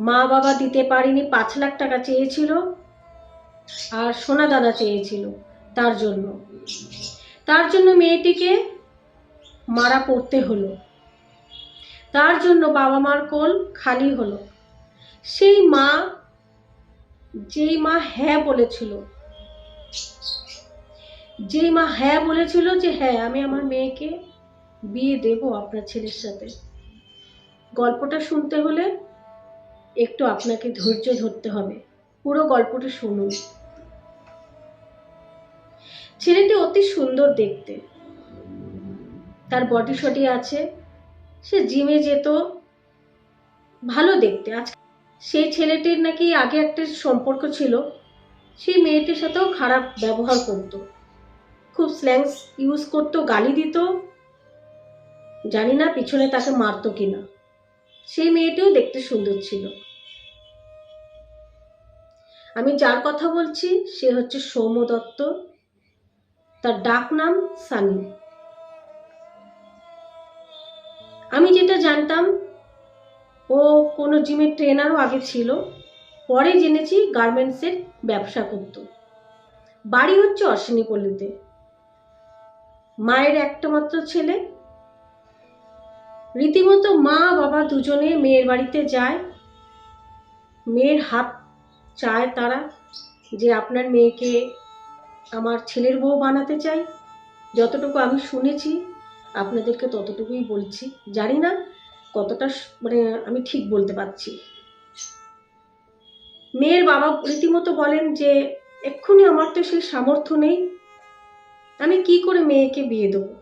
মা বাবা দিতে পারেনি, পাঁচ লাখ টাকা চেয়েছিল আর সোনা দানা চেয়েছিল তার জন্য। তার জন্য মেয়েটিকে মারা পড়তে হলো। তার জন্য বাবা মার কোল খালি হলো। সেই মা, যেই মা হ্যাঁ বলেছিল, যেই মা হ্যাঁ বলেছিল যে হ্যাঁ আমি আমার মেয়েকে বিয়ে দেব আপনার ছেলের সাথে। গল্পটা শুনতে হলে একটু আপনাকে ধৈর্য ধরতে হবে। পুরো গল্পটা শুনুন। ছেলেটি অতি সুন্দর দেখতে। তার বডি শডি আছে। সে জিমে যেত। ভালো দেখতে। আজ সেই ছেলেটির নাকি আগে একটা সম্পর্ক ছিল। সেই মেয়েটির সাথেও খারাপ ব্যবহার করতো। খুব স্ল্যাংস ইউজ করতো, গালি দিত। জানি না পিছনে তাকে মারতো কিনা। সেই মেয়েটিও দেখতে সুন্দর ছিল। আমি যার কথা বলছি, সে হচ্ছে সৌম্য দত্ত। তার ডাক নাম সানি। আমি যেটা জানতাম, ও কোনো জিমের ট্রেনারও আগে ছিল, পরে জেনেছি গার্মেন্টসের ব্যবসা করত। বাড়ি হচ্ছে অশ্বিনীপল্লীতে। মায়ের একটা মাত্র ছেলে রীতিমতো মা বাবা দুজনে মেয়ের বাড়িতে যায়। মেয়ের হাত চায় তারা যে আপনার মেয়েকে আমার ছেলের বউ বানাতে চাই। যতটুকু আমি শুনেছি, আপনাদেরকে ততটুকুই বলছি। জানি না কতটা মানে আমি ঠিক বলতে পারছি। মেয়ের বাবা রীতিমতো বলেন যে, এক্ষুনি আমার তো সেই সামর্থ্য নেই। আমি কি করে মেয়েকে বিয়ে দেবো?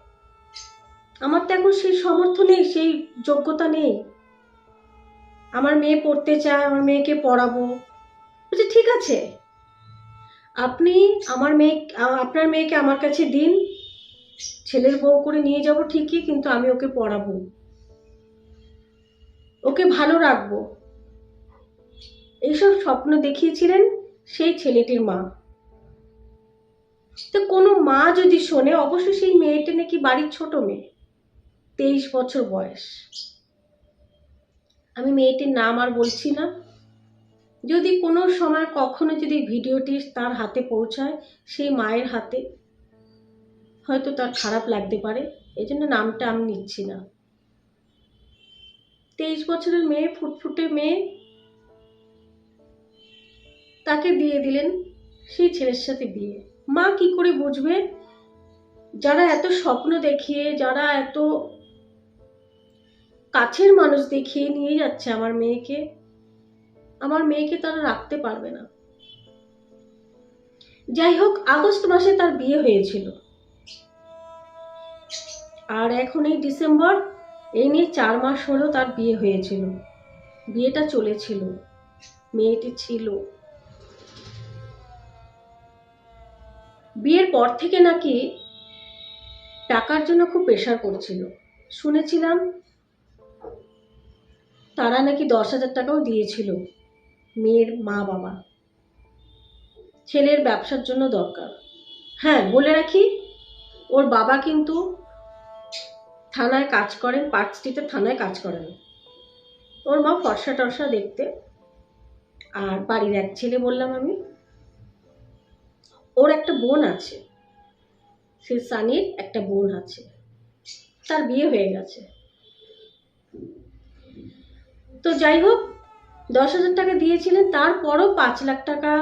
আমার তো এখন সেই সামর্থ্য নেই, সেই যোগ্যতা নেই। আমার মেয়ে পড়তে চায়, আমার মেয়েকে পড়াবো। বলছে, ঠিক আছে। আপনি আমার মেয়ে, আপনার মেয়েকে আমার কাছে দিন। ছেলের বউ করে নিয়ে যাব ঠিকই, কিন্তু আমি ওকে পড়াবো। ওকে ভালো রাখব। এইসব স্বপ্ন দেখিয়েছিলেন সেই ছেলেটির মা। তো কোনো মা যদি শোনে, অবশ্যই সেই মেয়েটা নাকি বাড়ির ছোট মেয়ে। তেইশ বছর বয়স। আমি মেয়েটির নাম আর বলছি না। যদি কোনো সময় কখনো যদি ভিডিওটি তার হাতে পৌঁছায়, সেই মায়ের হাতে, হয়তো তার খারাপ লাগতে পারে। এই জন্য নামটা আমি নিচ্ছি না। তেইশ বছরের মেয়ে, ফুটফুটে মেয়ে, তাকে দিয়ে দিলেন সেই ছেলের সাথে বিয়ে। মা কি করে বুঝবে? যারা এত স্বপ্ন দেখিয়ে, যারা এত কাছের মানুষ দেখিয়ে নিয়ে যাচ্ছে আমার মেয়েকে। আমার মেয়েকে তারা রাখতে পারবে না। যাই হোক, আগস্ট মাসে তার বিয়ে হয়েছিল। আর এখন এই ডিসেম্বর, এই নিয়ে চার মাস হলো তার বিয়ে হয়েছিল। বিয়েটা চলেছিল। মেয়েটি ছিল। বিয়ের পর থেকে নাকি টাকার জন্য খুব প্রেশার করছিল। শুনেছিলাম তারা নাকি দশ হাজার টাকাও দিয়েছিল মেয়ের মা বাবা। ছেলের ব্যবসার জন্য দরকার। হ্যাঁ বলে রাখি, ওর বাবা কিন্তু থানায় কাজ করেন, পার্ক স্ট্রিটের থানায় কাজ করেন। ওর মা ফর্সা টর্সা দেখতে। আর বাড়ির এক ছেলে বললাম আমি, ওর একটা বোন আছে, সে সানির একটা বোন আছে, তার বিয়ে হয়ে গেছে। তো যাই হোক, দশ হাজার টাকা দিয়েছিলেন, তারপরও পাঁচ লাখ টাকা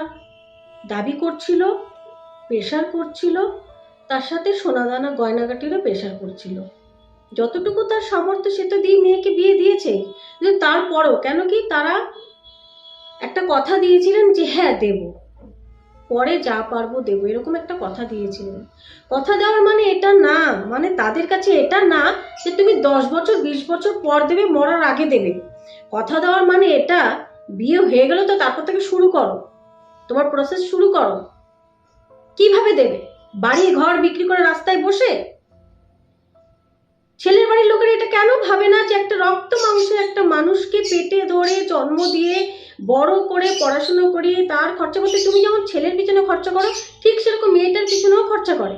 দাবি করছিল প্রেশার করছিল, তার সাথে সোনাদানা গয়নাগাটিরও প্রেশার করছিল। যতটুকু তার সামর্থ্য, সে তো দিয়ে মেয়েকে বিয়ে দিয়েছে, কিন্তু তারপরও, কেন কি তারা একটা কথা দিয়েছিলেন যে হ্যাঁ দেব। পরে যা পারব দেবো। এরকম একটা কথা দিয়েছিলেন। কথা দেওয়ার মানে এটা না মানে তাদের কাছে এটা না যে, তুমি দশ বছর, বিশ বছর পর দেবে, মরার আগে দেবে। কথা দেওয়ার মানে এটা, বিয়ে হয়ে গেল তো তারপর থেকে শুরু করো। তোমার প্রসেস শুরু করো। কীভাবে দেবে? বাড়ি, ঘর বিক্রি করে রাস্তায় বসে? ছেলের বাড়ির লোকেরা এটা কেন ভাবে না যে একটা রক্ত মাংসের একটা মানুষকে পেটে ধরে, জন্ম দিয়ে, বড় করে, পড়াশুনো করিয়ে তার খরচা করতে তুমি যেমন ছেলের পিছনে খরচা করো, ঠিক সেরকম মেয়েটার পিছনেও খরচা করে।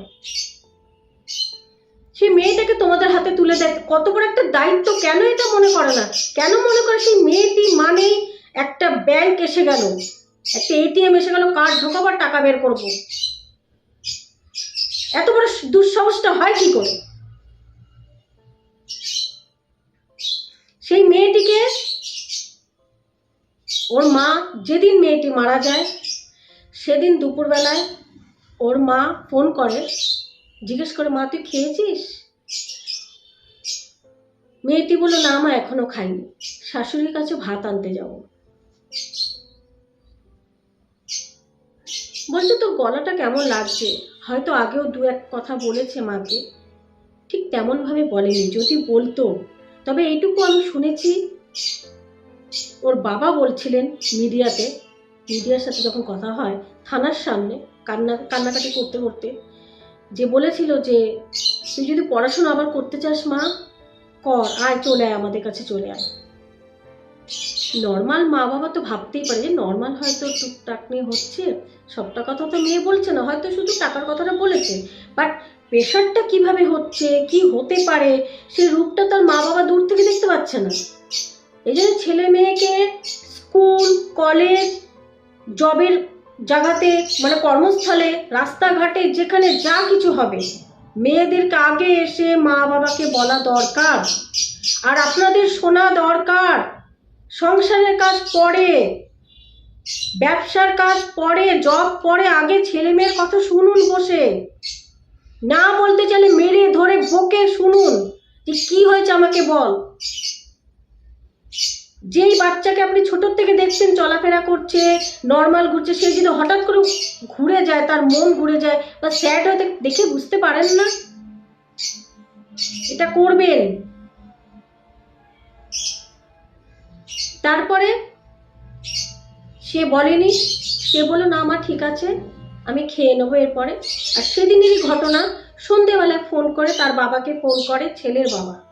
সেই মেয়েটাকে তোমাদের হাতে তুলে দেয়। কত বড় একটা দায়িত্ব। কেন এটা মনে করে না? কেন মনে করে সেই মেয়েটি মানে একটা ব্যাংক এসে গেল? একটা এটিএম এসে গেল কার্ড ঢোকাবার টাকা বের করব? এত বড় দুঃসাহসটা হয় কি করে? সেই মেয়েটিকে ওর মা যেদিন মেয়েটি মারা যায়, সেদিন দুপুরবেলায় ওর মা ফোন করে জিজ্ঞেস করে, মা, তুই খেয়েছিস? মেয়েটি বলল, না, মা, এখনও খাইনি। শাশুড়ির কাছে ভাত আনতে যাব। বলছে, তোর গলাটা কেমন লাগছে? হয়তো আগেও দু এক কথা বলেছে মাকে। ঠিক তেমনভাবে বলেনি, যদি বলতো। তবে এইটুকু আমি শুনেছি। ওর বাবা বলছিলেন মিডিয়াতে, মিডিয়ার সাথে যখন কথা হয়, থানার সামনে কান্না, কান্নাকাটি করতে করতে যে বলেছিল যে, তুই যদি পড়াশোনা আবার করতে চাস মা, কর, আয়, চলে আয়, আমাদের কাছে চলে আয়। নর্মাল মা বাবা তো ভাবতেই পারে যে, নর্মাল হয়তো টুকটাক নিয়ে হচ্ছে, সবটা কথা তো মেয়ে বলছে না, হয়তো শুধু টাকার কথাটা বলেছে। বাট প্রেশারটা কীভাবে হচ্ছে, কি হতে পারে সেই রূপটা তার মা বাবা দূর থেকে দেখতে পাচ্ছে না। এই জন্য ছেলে মেয়েকে স্কুল, কলেজ, জবের জায়গাতে মানে কর্মস্থলে, রাস্তাঘাটে, যেখানে যা কিছু হবে। মেয়েদেরকে আগে এসে মা বাবাকে বলা দরকার? আর আপনাদের শোনা দরকার, সংসারের কাজ পরে ব্যবসার কাজ পরে জব পরে আগে ছেলে মেয়ের কথা শুনুন বসে। না বলতে চাইলে মেরে ধরে বকে শুনুন যে কি হয়েছে আমাকে বল। যেই বাচ্চাকে আপনি ছোটোর থেকে দেখছেন, চলাফেরা করছে নর্মাল ঘুরছে, সে যদি হঠাৎ করে ঘুরে যায়, তার মন ঘুরে যায় বা স্যাড হয়ে দেখ- বুঝতে পারেন না? এটা করবেন। তারপরে সে বলেনি, সে বলল, না আমার ঠিক আছে, আমি খেয়ে নেব এরপরে। আর সেদিনেরই ঘটনা, সন্ধেবেলায় ফোন করে তার বাবাকে ফোন করে ছেলের বাবা।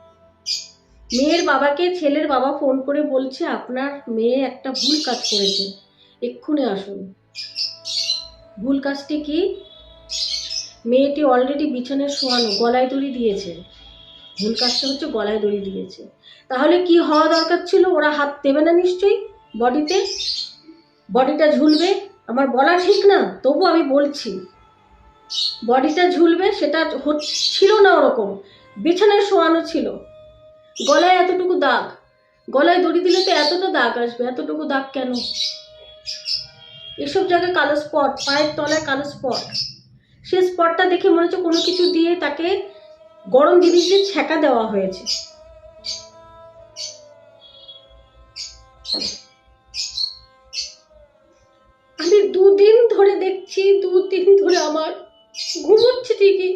মেয়ের বাবাকে ছেলের বাবা ফোন করে বলছে, আপনার মেয়ে একটা ভুল কাজ করেছে। এক্ষুনি আসুন। ভুল কাজটি কি? মেয়েটি অলরেডি বিছানায় শোয়ানো, গলায় দড়ি দিয়েছে। ভুল কাজটা হচ্ছে গলায় দড়ি দিয়েছে। তাহলে কি হওয়া দরকার ছিল? ওরা হাত দেবে না নিশ্চয়ই বডিতে? বডিটা ঝুলবে? আমার বলা ঠিক না, তবু আমি বলছি। বডিটা ঝুলবে, সেটা হচ্ছিল না ওরকম। বিছানায় শোয়ানো ছিল। গলায় এতটুকু দাগ? গলায় দড়ি দিলে তো এতটা দাগ আসবে, এতটুকু দাগ কেন? এসব জায়গায় কালো স্পট পায়ের তলায় কালো স্পট সেই স্পটটা দেখে মনে হচ্ছে কোনো কিছু দিয়ে তাকে গরম জিনিস দিয়ে ছ্যাঁকা দেওয়া হয়েছে। আমি দুদিন ধরে দেখছি, দুদিন ধরে আমার ঘুমোচ্ছে ঠিকই।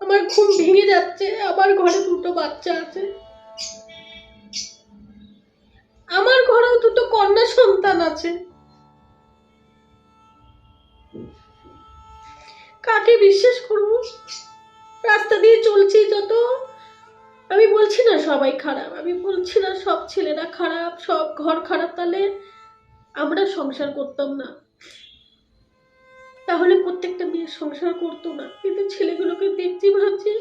আমার ঘুম ভেঙে যাচ্ছে, আমার ঘরে দুটো বাচ্চা আছে। আমার ঘরেও দুটো কন্যা সন্তান আছে। কাকে বিশ্বাস করব? রাস্তা দিয়ে চলছি যত। আমি বলছি না সবাই খারাপ, আমি বলছি না সব ছেলেরা খারাপ, সব ঘর খারাপ, তাহলে আমরা সংসার করতাম না। তাহলে প্রত্যেকটা মেয়ে সংসার করতো না। কিন্তু ছেলেগুলোকে দেখছি ভাবছি,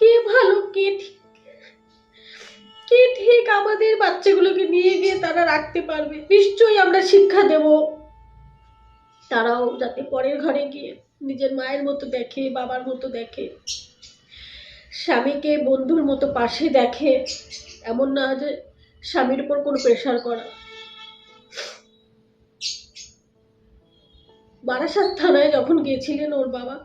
কে ভালো, কে ঠিক কে ঠিক আমাদের বাচ্চাগুলোকে নিয়ে গিয়ে তারা রাখতে পারবে। নিশ্চয়ই আমরা শিক্ষা দেব। তারাও যাতে পরের ঘরে গিয়ে নিজের মায়ের মতো দেখে, বাবার মতো দেখে, স্বামীকে বন্ধুর মতো পাশে দেখে, এমন না যে স্বামীর উপর কোনো প্রেশার করা। বারাসাত থানায় যখন গিয়েছিলেন ওর বাবা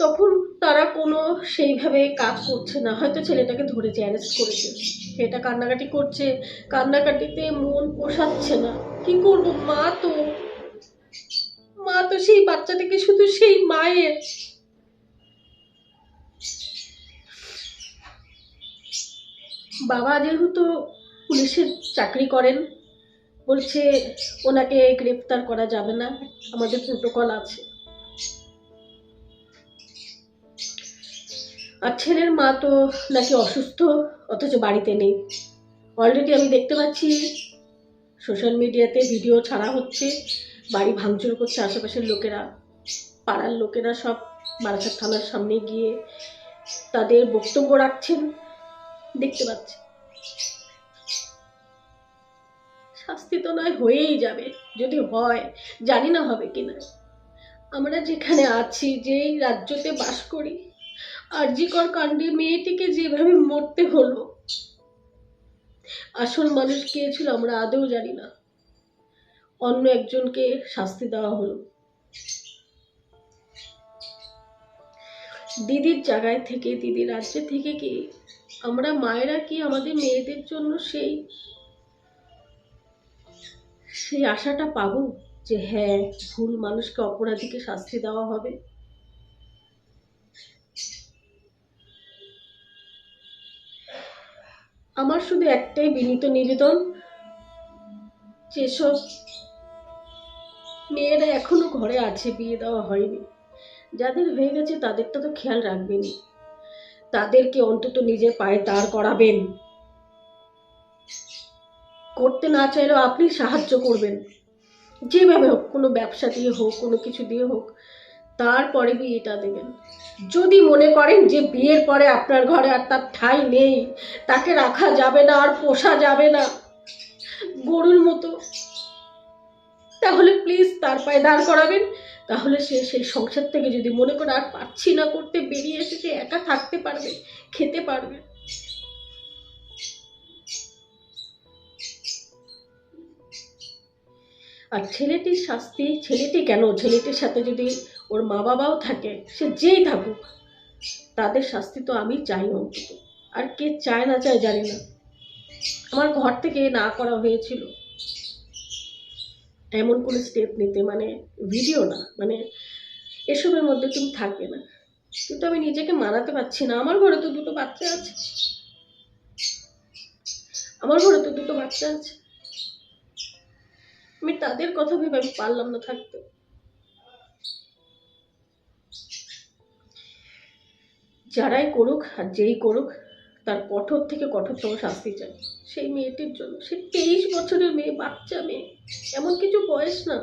তখন তারা কোনো সেইভাবে কাজ করছে না। হয়তো ছেলেটাকে ধরেছে অ্যারেস্ট করেছে। ছেলেটা কান্নাকাটি করছে। কান্নাকাটিতে মন পোষাচ্ছে না। কি করব? মা তো মা তো সেই বাচ্চাটাকে শুধু সেই মায়ের। বাবা যেহেতু পুলিশের চাকরি করেন, বলছে ওনাকে গ্রেপ্তার করা যাবে না। আমাদের প্রোটোকল আছে। আর ছেলের মা তো নাকি অসুস্থ, অথচ বাড়িতে নেই। অলরেডি আমি দেখতে পাচ্ছি সোশ্যাল মিডিয়াতে ভিডিও ছাড়া হচ্ছে, বাড়ি ভাঙচুর করছে আশেপাশের লোকেরা, পাড়ার লোকেরা সব, বারাসাত থানার সামনে গিয়ে তাদের বক্তব্য রাখছেন, দেখতে পাচ্ছি। শাস্তি তো নয়, হয়েই যাবে, যদি হয়, জানি না হবে কিনা। আমরা যেখানে আছি, যেই রাজ্যতে বাস করি আরজিকর কাণ্ডে মেয়েটিকে যেভাবে মরতে হলো, আসল মানুষ কে ছিল আমরা আদৌ জানি না। অন্য একজনকে শাস্তি দেওয়া হলো। দিদির জায়গায় থেকে দিদির রাজ্যে থেকে কি আমরা মায়েরা কি আমাদের মেয়েদের জন্য সেই সেই আশাটা পাবো যে হ্যাঁ ভুল মানুষকে অপরাধীকে শাস্তি দেওয়া হবে? আমার শুধু একটাই বিনীত নিবেদন, যেসব মেয়েরা এখনও ঘরে আছে, বিয়ে দেওয়া হয়নি। যাদের হয়ে গেছে তাদেরটা তো খেয়াল রাখবেনই তাদেরকে অন্তত নিজের পায়ে দাঁড় করাবেন। করতে না চাইলেও আপনি সাহায্য করবেন। যেভাবে হোক, কোনো ব্যবসা দিয়ে হোক, কোনো কিছু দিয়ে হোক তারপরে বিয়েটা দেবেন। যদি মনে করেন যে বিয়ের পরে আপনার ঘরে আর তার ঠাঁই নেই, তাকে রাখা যাবে না, আর পোষা যাবে না, গরুর মতো, তাহলে প্লিজ তার পায়ে দাঁড় করাবেন। তাহলে সে সেই সংসার থেকে যদি মনে করে আর পাচ্ছি না করতে, বেরিয়ে এসে সে একা থাকতে পারবে, খেতে পারবে। আর ছেলেটির শাস্তি, ছেলেটি কেন? ছেলেটির সাথে যদি ওর মা বাবাও থাকে, সে যেই থাকুক, তাদের শাস্তি তো আমি চাই অন্তত। আর কে চায় না চায় জানি না। আমার ঘর থেকে না করা হয়েছিল। এমন কোনো স্টেপ নিতে মানে ভিডিও না মানে এসবের মধ্যে তুমি থাকবে না। কিন্তু আমি নিজেকে মানাতে পারছি না। আমার ঘরে তো দুটো বাচ্চা আছে। আমার ঘরে তো দুটো বাচ্চা আছে। আমি তাদের কথা ভেবে আমি পারলাম না থাকতে। যারাই করুক আর যেই করুক, তার কঠোর থেকে কঠোরতম শাস্তি চাই। সেই মেয়েটির জন্য। সে তেইশ বছরের মেয়ে, বাচ্চা মেয়ে। এমন কিছু বয়স না।